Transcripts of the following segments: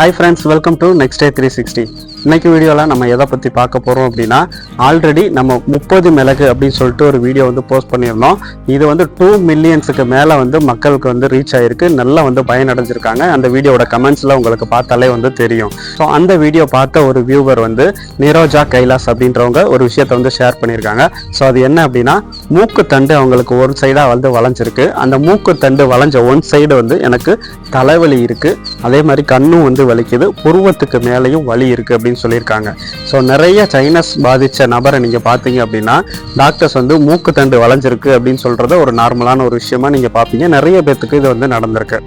Hi friends welcome to next day three sixty இன்னைக்கு வீடியோவில் நம்ம எதை பற்றி பார்க்க போகிறோம் அப்படின்னா ஆல்ரெடி நம்ம முப்பது மிளகு அப்படின்னு சொல்லிட்டு ஒரு வீடியோ வந்து போஸ்ட் பண்ணியிருந்தோம். இது வந்து டூ மில்லியன்ஸுக்கு மேலே வந்து மக்களுக்கு வந்து ரீச் ஆகிருக்கு நல்லா வந்து பயனடைஞ்சிருக்காங்க. அந்த வீடியோட கமெண்ட்ஸில் உங்களுக்கு பார்த்தாலே வந்து தெரியும். ஸோ அந்த வீடியோ பார்த்த ஒரு வியூவர் வந்து நிரோஜா கைலாஸ் அப்படின்றவங்க ஒரு விஷயத்தை வந்து ஷேர் பண்ணியிருக்காங்க. ஸோ அது என்ன அப்படின்னா மூக்குத்தண்டு அவங்களுக்கு ஒரு சைடாக வந்து வளைஞ்சிருக்கு. அந்த மூக்குத்தண்டு வளைஞ்ச ஒன் சைடு வந்து எனக்கு தலைவலி இருக்குது அதே மாதிரி கண்ணும் வந்து வலிக்குது. புருவத்துக்கு மேலேயும் வலி இருக்கு அப்படின்னு சொல்லியிருக்காங்க. ஸோ நிறைய சைனஸ் பாதிச்ச நபரை நீங்க பார்த்தீங்க அப்படின்னா டாக்டர்ஸ் வந்து மூக்குத்தண்டு வளைஞ்சிருக்கு அப்படின்னு சொல்கிறத ஒரு நார்மலான ஒரு விஷயமா நீங்க பார்ப்பீங்க. நிறைய பேர்த்துக்கு இது வந்து நடந்திருக்கு.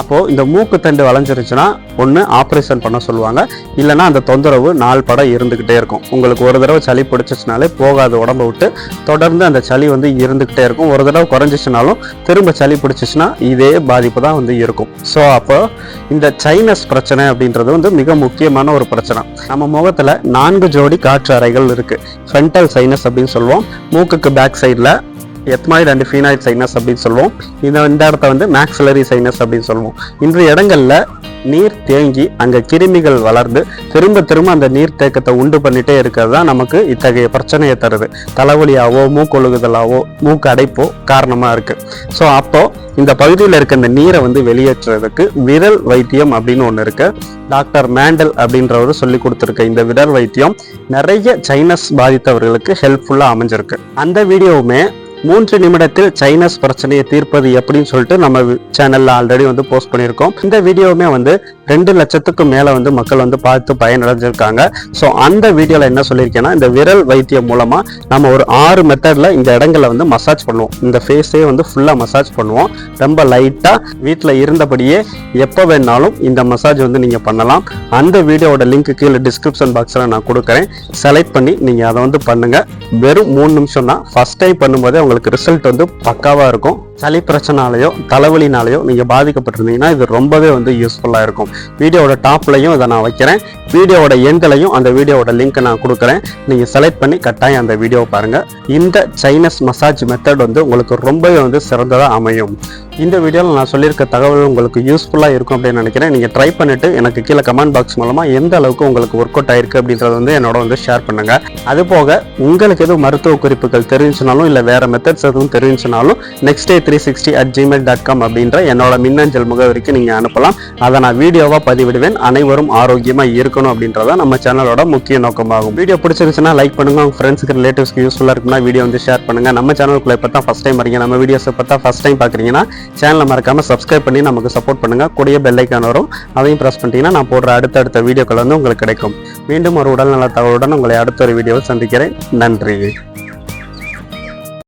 அப்போது இந்த மூக்குத்தண்டு வளைஞ்சிருச்சுன்னா ஒன்று ஆப்ரேஷன் பண்ண சொல்லுவாங்க. இல்லைன்னா அந்த தொந்தரவு நாள் படம் இருந்துக்கிட்டே இருக்கும். உங்களுக்கு ஒரு தடவை சளி பிடிச்சிச்சுனாலே போகாது உடம்ப விட்டு. தொடர்ந்து அந்த சளி வந்து இருந்துக்கிட்டே இருக்கும். ஒரு தடவை குறைஞ்சிச்சுனாலும் திரும்ப சளி பிடிச்சிச்சுன்னா இதே பாதிப்பு தான் வந்து இருக்கும். ஸோ அப்போ இந்த சைனஸ் பிரச்சனை அப்படின்றது வந்து மிக முக்கியமான ஒரு பிரச்சனை. நம்ம முகத்தில் நான்கு ஜோடி காற்று அறைகள் இருக்குது ஃப்ரண்டல் சைனஸ் அப்படின்னு சொல்லுவோம். மூக்குக்கு பேக் சைடில் எத்மாய்டு அண்ட் ஃபீனாய்ட் சைனஸ் அப்படின்னு சொல்லுவோம். இந்த இந்த இடத்த வந்து மேக்ஸிலரி சைனஸ் அப்படின்னு சொல்லுவோம். இந்த இடங்கள்ல நீர் தேங்கி அங்கே கிருமிகள் வளர்ந்து திரும்ப திரும்ப அந்த நீர் தேக்கத்தை உண்டு பண்ணிட்டே இருக்கிறது தான் நமக்கு இத்தகைய பிரச்சனையை தருது. தலைவலியாவோ மூக்கொழுகுதலாவோ மூக்கு அடைப்போ காரணமாக இருக்குது ஸோ அப்போது இந்த பகுதியில் இருக்க இந்த நீரை வந்து வெளியேற்றுறதுக்கு விரல் வைத்தியம் அப்படின்னு ஒன்று இருக்கு. டாக்டர் மேண்டல் அப்படின்றவர் சொல்லி கொடுத்துருக்க இந்த விரல் வைத்தியம் நிறைய சைனஸ் பாதித்தவர்களுக்கு ஹெல்ப்ஃபுல்லாக அமைஞ்சிருக்கு. அந்த வீடியோவுமே மூன்று நிமிடத்தில் சைனஸ் பிரச்சனையை தீர்ப்பது எப்படின்னு சொல்லிட்டு நம்ம சேனல்ல ஆல்ரெடி வந்து போஸ்ட் பண்ணியிருக்கோம். இந்த வீடியோவுமே வந்து ரெண்டு லட்சத்துக்கும் மேல வந்து மக்கள் வந்து பார்த்து பயனடைஞ்சிருக்காங்க. ஸோ அந்த வீடியோல என்ன சொல்லியிருக்கேன்னா இந்த விரல் வைத்தியம் மூலமா நம்ம ஒரு ஆறு மெத்தட்ல இந்த இடங்களை வந்து மசாஜ் பண்ணுவோம். இந்த ஃபேஸே வந்து ஃபுல்லா மசாஜ் பண்ணுவோம். ரொம்ப லைட்டா வீட்டில் இருந்தபடியே எப்போ வேணாலும் இந்த மசாஜ் வந்து நீங்க பண்ணலாம். அந்த வீடியோவோட லிங்க் கீழே டிஸ்கிரிப்ஷன் பாக்ஸில் நான் கொடுக்குறேன். செலக்ட் பண்ணி நீங்க அதை வந்து பண்ணுங்க. வெறும் மூணு நிமிஷம் தான் ஃபர்ஸ்ட் டைம் பண்ணும்போதே உங்களுக்கு உங்களுக்கு ரிசல்ட் வந்து பக்காவாக இருக்கும். சளி பிரச்சனாலேயோ தலைவலினாலேயோ நீங்கள் பாதிக்கப்பட்டிருந்தீங்கன்னா இது ரொம்பவே வந்து யூஸ்ஃபுல்லாக இருக்கும். வீடியோவோட டாப்லையும் இதை நான் வைக்கிறேன். வீடியோவோட எண்களையும் அந்த வீடியோவோட லிங்க்கை நான் கொடுக்குறேன். நீங்கள் செலக்ட் பண்ணி கட்டாயம் அந்த வீடியோவை பாருங்கள் இந்த சைனஸ் மசாஜ் மெத்தட் வந்து உங்களுக்கு ரொம்பவே வந்து சிறந்ததாக அமையும். இந்த வீடியோவில் நான் சொல்லியிருக்க தகவல் உங்களுக்கு யூஸ்ஃபுல்லாக இருக்கும் அப்படின்னு நினைக்கிறேன். நீங்கள் ட்ரை பண்ணிவிட்டு எனக்கு கீழே கமெண்ட் பாக்ஸ் மூலமாக எந்த அளவுக்கு உங்களுக்கு ஒர்க் அவுட் ஆயிருக்கு அப்படின்றத வந்து என்னோட வந்து ஷேர் பண்ணுங்கள் அது போக உங்களுக்கு எதுவும் மருத்துவ குறிப்புகள் தெரிஞ்சுனாலும் இல்லை வேறு மெத்தட்ஸ் எதுவும் தெரிஞ்சுனாலும் next day three sixty at Gmail dot com அப்படின்ற என்னோட மின்னஞ்சல் முகவரிக்கு நீங்கள் அனுப்பலாம். அதை நான் வீடியோவாக பதிவிடுவேன். அனைவரும் ஆரோக்கியமாக இருக்கணும் அப்படின்றத நம்ம சேனலோட முக்கிய நோக்கமாகும். வீடியோ பிடிச்சிருந்துச்சுன்னா லைக் பண்ணுங்க. உங்கள் ஃப்ரெண்ட்ஸுக்கு ரிலேட்டிவ்ஸ்க்கு யூஸ்ஃபுல்லாக இருக்குன்னா வீடியோ வந்து ஷேர் பண்ணுங்கள் நம்ம சேனலுக்குள்ள இப்போ தான் ஃபஸ்ட் டைம் வரீங்க நம்ம வீடியோஸை பார்த்தா ஃபஸ்ட் டைம் பார்க்குறீங்கன்னா சேனலை மறக்காம சப்ஸ்கிரைப் பண்ணி நமக்கு சப்போர்ட் பண்ணுங்க. கூடிய பெல்லைக்கான் வரும். அதையும் ப்ரெஸ் பண்ணிட்டீங்கன்னா நான் போடுற அடுத்தடுத்த வீடியோக்கள் வந்து உங்களுக்கு கிடைக்கும். மீண்டும் ஒரு உடல்நல தகவலுடன் உங்களை அடுத்த ஒரு வீடியோவில் சந்திக்கிறேன். நன்றி.